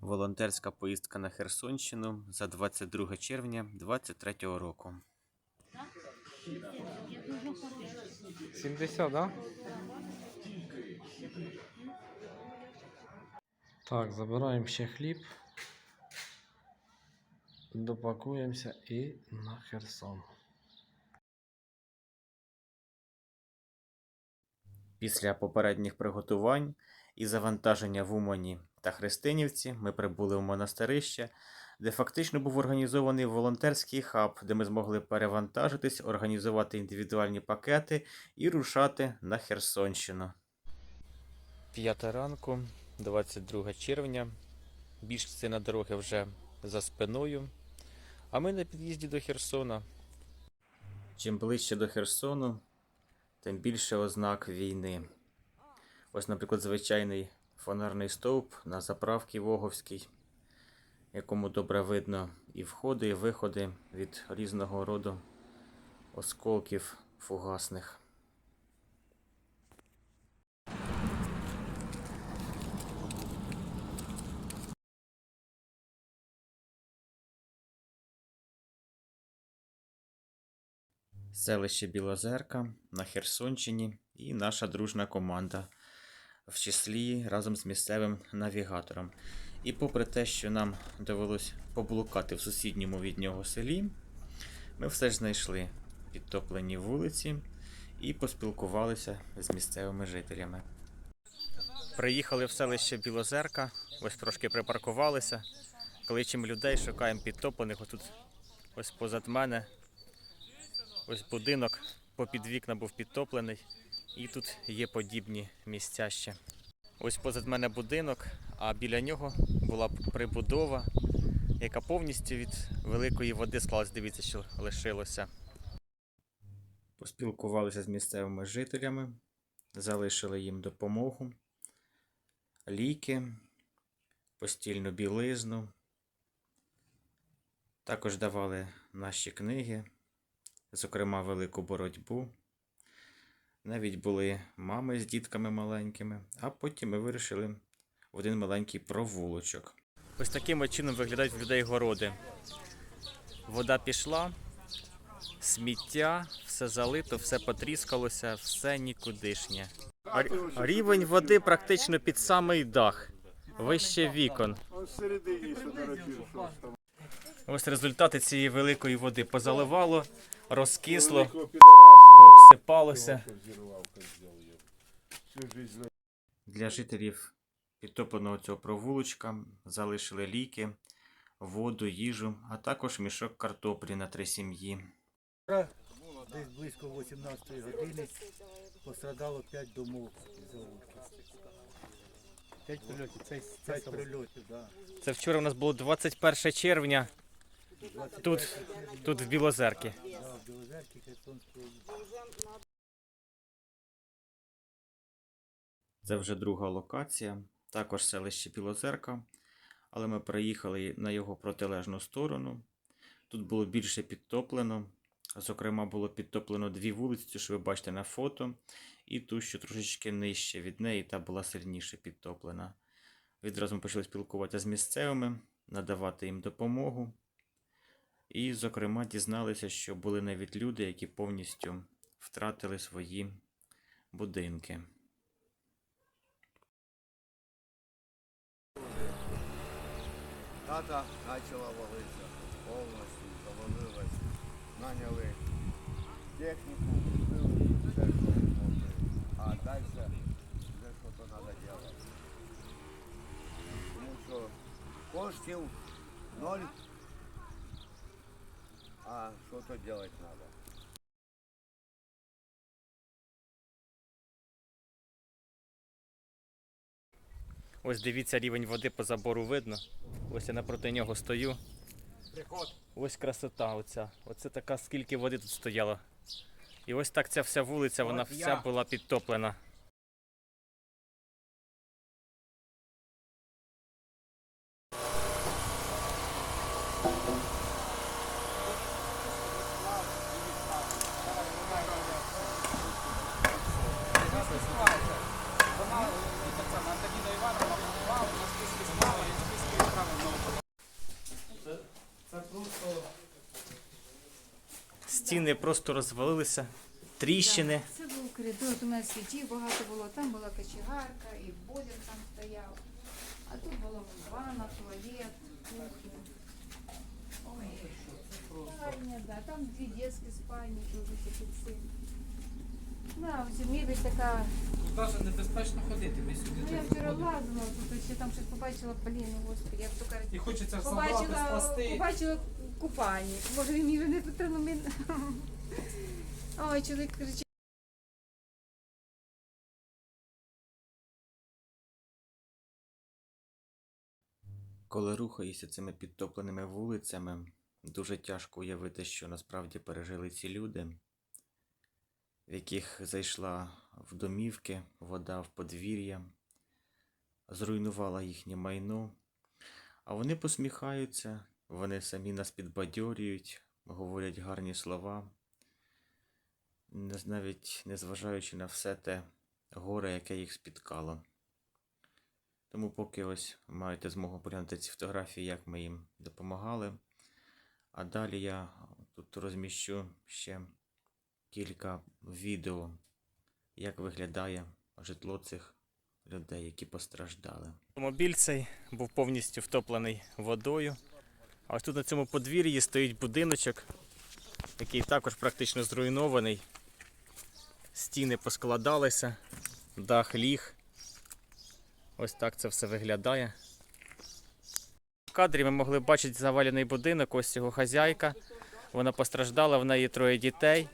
Волонтерська поїздка на Херсонщину за 22 червня 2023 року. 70, да? Так, забираємо ще хліб. Допакуємося і на Херсон. Після попередніх приготувань і завантаження в Умані та Христинівці ми прибули в монастирище, де фактично був організований волонтерський хаб, де ми змогли перевантажитись, організувати індивідуальні пакети і рушати на Херсонщину. П'ята ранку, 22 червня. Більш частина дороги вже за спиною. А ми на під'їзді до Херсона. Чим ближче до Херсону, тим більше ознак війни. Ось, наприклад, звичайний фонарний стовп на заправці Воговській, якому добре видно і входи, і виходи від різного роду осколків фугасних. Селище Білозерка на Херсонщині і наша дружна команда в числі разом з місцевим навігатором. І попри те, що нам довелось поблукати в сусідньому від нього селі, ми все ж знайшли підтоплені вулиці і поспілкувалися з місцевими жителями. Приїхали в селище Білозерка, ось трошки припаркувалися. Кличемо людей, шукаємо підтоплених. Ось тут ось позад мене Ось будинок попід вікна був підтоплений, і тут є подібні місця ще. Ось позад мене будинок, а біля нього була прибудова, яка повністю від великої води склалась. Дивіться, що лишилося. Поспілкувалися з місцевими жителями, залишили їм допомогу, ліки, постільну білизну. Також давали наші книги зокрема велику боротьбу. Навіть були мами з дітками маленькими, а потім ми вирішили в один маленький провулочок. Ось таким чином виглядають в людей городи. Вода пішла, сміття, все залито, все потріскалося, все нікудишнє. Рівень води практично під самий дах, вище вікон. Ось результати цієї великої води позаливало, розкисло, Жизнь Для жителів підтопленого цього провулочка залишили ліки, воду, їжу, а також мішок картоплі на три сім'ї. Десь близько 18 години пострадало 5 домов із заводки. 5 прильотів, це, 5 прильотів, да. Це вчора у нас було 21 червня тут, тут в області. Це вже друга локація, також селище Білозерка, але ми приїхали на його протилежну сторону. Тут було більше підтоплено. Зокрема, було підтоплено дві вулиці, що ви бачите на фото, і ту, що трошечки нижче від неї, та була сильніше підтоплена. Відразу ми почали спілкуватися з місцевими, надавати їм допомогу. І, зокрема, дізналися, що були навіть люди, які повністю втратили свої будинки. Хата почала валитися повністю, завалилась. Наняли техніку, все, що могли. А далі вже щось треба робити. Тому що коштів ноль, а що то робити треба. Ось дивіться рівень води по забору видно. Ось я напроти нього стою. Ось красота оця. Оце така скільки води тут стояло. І ось так ця вся вулиця, вона вся була підтоплена. Стіни просто розвалилися, тріщини. Це був коридор, у мене світів багато було, там була кочегарка і бойлер там стояв. А тут була ванна, туалет, кухня. Ой, спальня, да, там дві дитячі спальні, ще під цим. Да, ось мебель така. Даже небезпечно ходити, ви сюди Ну я так вчора ходите. лазила, тут ще там щось побачила, блін, господи, я б тільки І хочеться побачила, спасти. побачила купальник. Може він вже не потрібно. Ой, чоловік кричить. Коли рухаєшся цими підтопленими вулицями, дуже тяжко уявити, що насправді пережили ці люди, в яких зайшла в домівки вода в подвір'я, зруйнувала їхнє майно, а вони посміхаються, вони самі нас підбадьорюють, говорять гарні слова, навіть незважаючи на все те горе, яке їх спіткало. Тому поки ось маєте змогу поглянути ці фотографії, як ми їм допомагали. А далі я тут розміщу ще кілька відео, як виглядає житло цих людей, які постраждали. Автомобіль цей був повністю втоплений водою. А ось тут на цьому подвір'ї стоїть будиночок, який також практично зруйнований. Стіни поскладалися, дах ліг. Ось так це все виглядає. В кадрі ми могли бачити завалений будинок, ось його хазяйка. Вона постраждала, в неї троє дітей.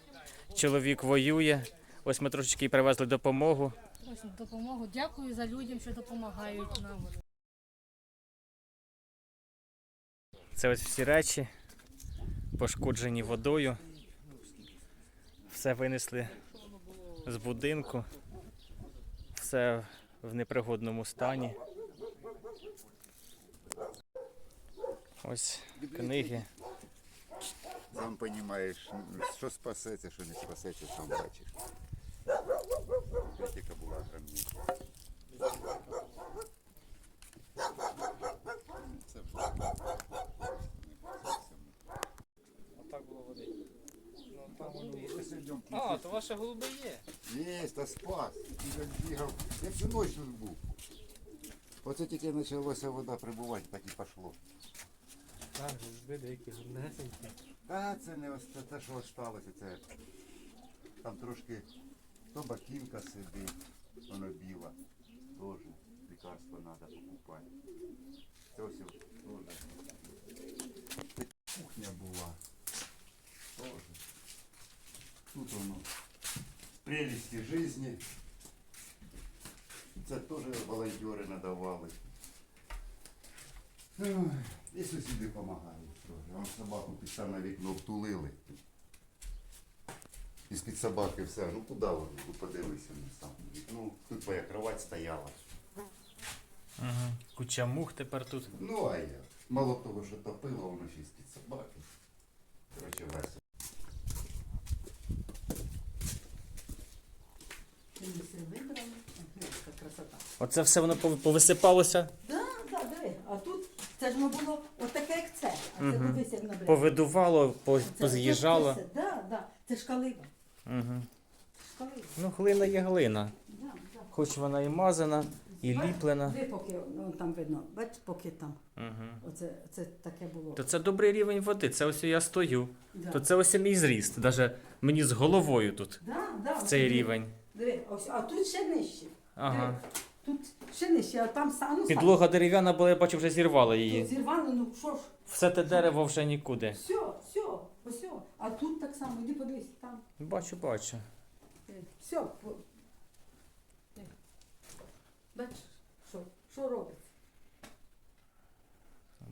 Чоловік воює. Ось ми трошечки привезли допомогу. Ось допомогу. Дякую за людям, що допомагають нам. Це ось всі речі, пошкоджені водою. Все винесли з будинку. Все в непригодному стані. Ось книги. Сам розумієш, що спасеться, що не спасеться, сам бачиш. Критика була громніша. Це вже Отак було води. Ну, там воно є. А, то ваші голуби є. Є, та спас. Я бігав. Я всю ніч тут був. Оце тільки почалася вода прибувати, так і пішло. Так, голуби деякі гарнесенькі. Та це не ос- це те, що осталося, це там трошки то бакінка сидить, воно біла. Теж лікарство треба покупати. Це ось теж. Кухня була. Тут воно. Прелісті житті. Це теж волонтери надавали. І сусіди допомагають трохи. Собаку під саме вікно втулили. І з-під собаки все. Ну куди вони? Ну подивися на сам. Ну, тут твоя кровать стояла. Угу. Куча мух тепер тут. Ну а я. Мало того, що топило, воно ще й з-під собаки. Коротше, весело. красота. Оце все воно пов- повисипалося, Да, да, диви. А тут це ж не було отаке, як це. А це Мгм. дивись, як набрати. повидувало, по- поз'їжджало. Да, да. Це ж калиба. Угу. Шкалиба. Ну, глина є глина. Да, да. Хоч вона і мазана, і ліплена. Диви, поки ну, там видно. Бач, поки там. Угу. Оце це таке було. То це добрий рівень води. Це ось я стою. Да. То це ось мій зріст. Даже мені з головою тут Да, да, в цей диви. рівень. Диви, ось, а тут ще нижче. Ага. Диви. Тут ще нижче, а там стану. Підлога дерев'яна була, я бачу, вже зірвала її. Зірвано, ну що ж. Все те дерево вже нікуди. Все, все, ось. А тут так само, іди подивись, там. Бачу, бачу. Все. Бачиш, що, що робить?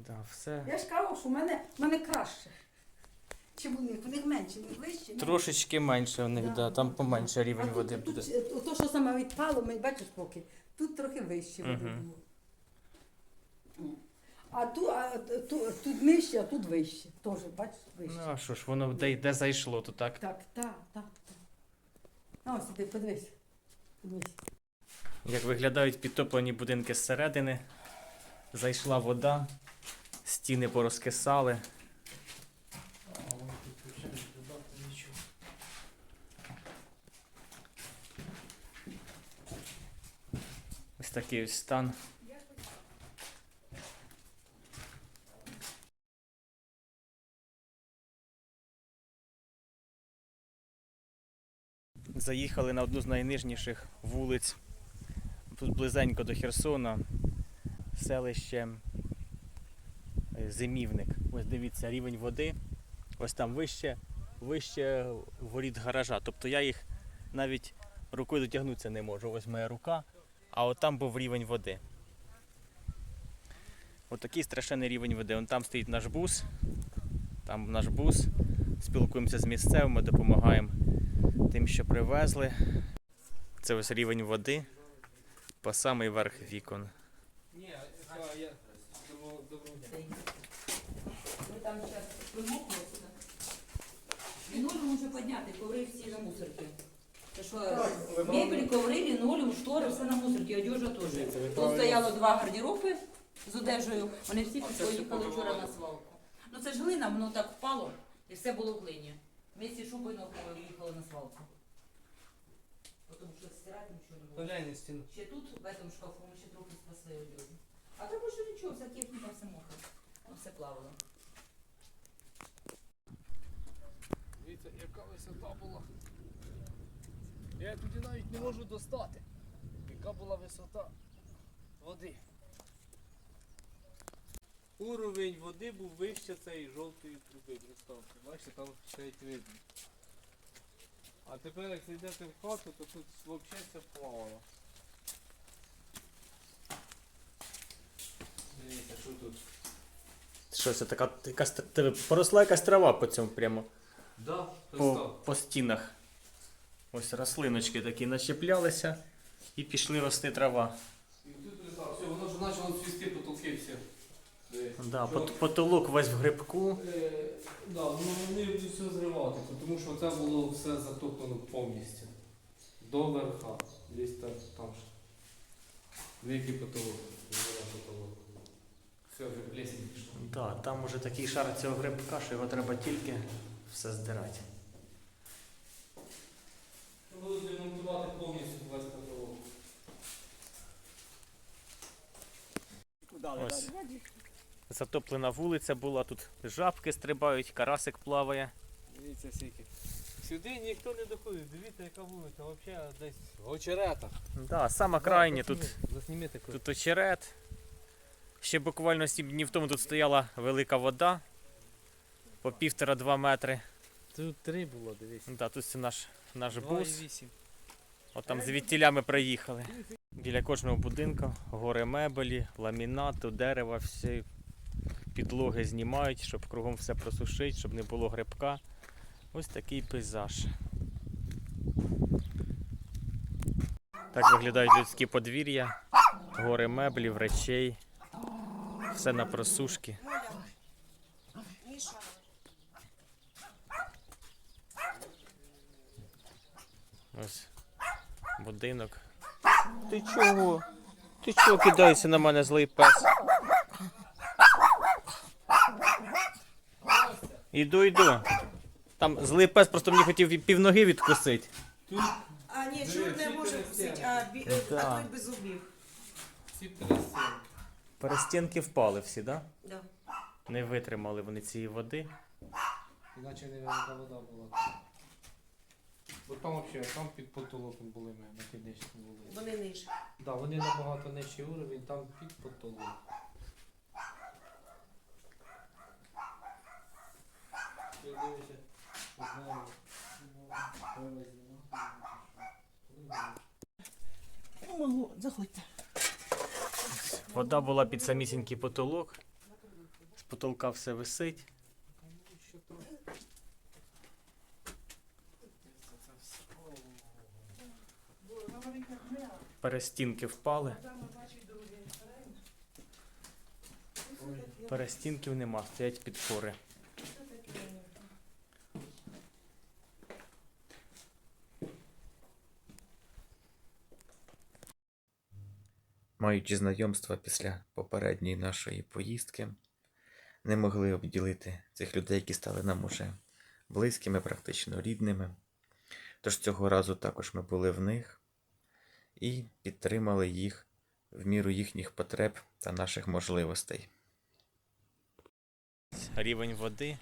Да, все. Я ж кажу, що в мене, в мене краще. Чим у них? У них менше, них вище. менше. Трошечки менше у них, Да, да, там поменше рівень тут- води тут, буде. е, То, що саме відпало, ми бачиш поки. Тут трохи вище води було. А тут, а, тут, тут нижче, а тут вище. Теж, бачиш, вище. Ну, а що ж, воно де, де зайшло, то так. Так, так, так, так. А ось іди, подивись. Подивись. Як виглядають підтоплені будинки зсередини. Зайшла вода, стіни порозкисали. Такий ось стан. Заїхали на одну з найнижніших вулиць. Тут близенько до Херсона. Селище е, Зимівник. Ось дивіться, рівень води. Ось там вище, вище воріт гаража. Тобто я їх навіть рукою дотягнутися не можу. Ось моя рука, а от там був рівень води. От такий страшенний рівень води. Вон там стоїть наш бус. Там наш бус. Спілкуємося з місцевими, допомагаємо тим, що привезли. Це ось рівень води по самий верх вікон. Ні, я. Ви там зараз вимокли сюди. Лінолеум може підняти, коври всі на мусорки. Це що, штори, все на мусорки, одежа теж. Тут стояло два гардероби з одежею, вони всі поїхали вчора на свалку. Ну це ж глина, воно так впало, і все було в глині. Вместе з шубою ногою їхали на свалку. Тому що стирати нічого не було. Поглянь на стіну. Ще тут, в этом шкафу, ми ще трохи спасли одежу. А так більше нічого, вся техніка все мокра. Ну, Все плавало. Дивіться, яка висота була. Я туди навіть не можу достати. Яка була висота води. Уровень води був вище цієї жовтої труби, представте. Бачите, там стоять видно. А тепер як зайдете в хату, то тут взагалі все плавало. Дивіться, що тут. Що це така якась тебе поросла якась трава по цьому прямо Да, по, по стінах. Ось рослиночки такі начеплялися і пішли рости трава. І тут так, все, воно вже почало цвісти потолки всі. Да, Що- пот- потолок весь в грибку. Е, да, ну вони будуть все зривати, тому що це було все затоплено повністю. До верха. Десь там, там ж. Великий потолок. Все, вже плесень пішла. Да, там уже такий шар цього грибка, що його треба тільки все здирати. Будуть демонтувати повністю весь потолок. Ось. Затоплена вулиця була, тут жабки стрибають, карасик плаває. Дивіться скільки. Сюди ніхто не доходить. Дивіться, яка вулиця. Взагалі десь в очеретах. Да, саме крайнє тут, тут очерет. Ще буквально 7 днів тому тут стояла велика вода по півтора-два метри. Тут три було, дивись. Да, тут це наш, наш бус. вісім. От там звідтіля ми приїхали. Біля кожного будинку гори мебелі, ламінату, дерева, всі підлоги знімають, щоб кругом все просушити, щоб не було грибка. Ось такий пейзаж. Так виглядають людські подвір'я, гори меблів, речей. Все на просушки. Ось будинок. Ти чого? Ти чого кидаєшся на мене злий пес? Іду, йду. Там злий пес просто мені хотів півноги відкусити. А ні, чорт не може вкусити, а, бі, е, Да. а той без зубів. Всі перестінки. Перестінки впали всі, так? Да? Да. Не витримали вони цієї води. Іначе не вода була. Бо там взагалі, там під потолоком були ми на піднічному вулиці. Вони нижче. Да, вони набагато нижчий уровень, там під потолок. Можу, заходьте. Вода була під самісінький потолок. З потолка все висить. Перестінки впали. Перестінків нема, стоять підпори. Маючи знайомства після попередньої нашої поїздки, не могли обділити цих людей, які стали нам уже близькими, практично рідними. Тож цього разу також ми були в них і підтримали їх в міру їхніх потреб та наших можливостей. Рівень води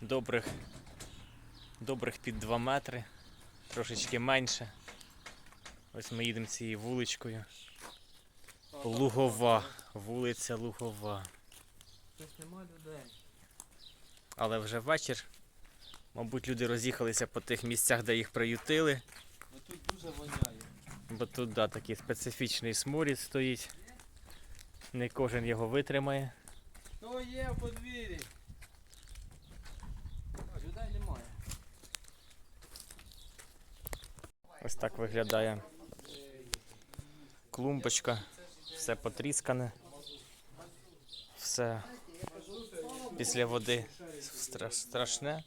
добрих, добрих під 2 метри, трошечки менше. Ось ми їдемо цією вуличкою. Лугова, вулиця Лугова. Тут нема людей. Але вже вечір. Мабуть, люди роз'їхалися по тих місцях, де їх приютили. Ну тут дуже воняє. Бо тут да, такий специфічний сморід стоїть. Не кожен його витримає. Хто є в подвір'ї? Людей немає. Ось так виглядає клумбочка. Все потріскане. Все після води страшне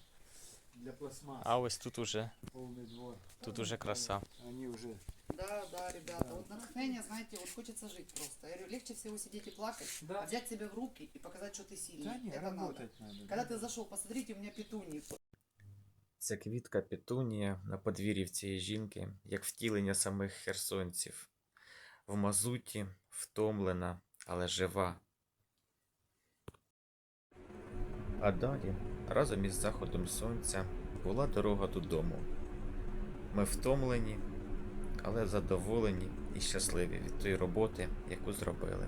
Для пластмас А ось тут уже, повний двор. тут уже краса. Вони вже Да, да, ребята, вот натхнение, знаете, вот хочется жить просто. Я говорю, легче всего сидеть и плакать, Да. а взять себя в руки и показать, что ты сильный. Та ні, Это надо. работать надо. Когда ты зашел, посмотрите, у меня петунии. Ця квітка петунія на подвір'ї в цієї жінки, як втілення самих херсонців. В мазуті, втомлена, але жива. А далі, разом із заходом сонця, була дорога додому. Ми втомлені, але задоволені і щасливі від тої роботи, яку зробили.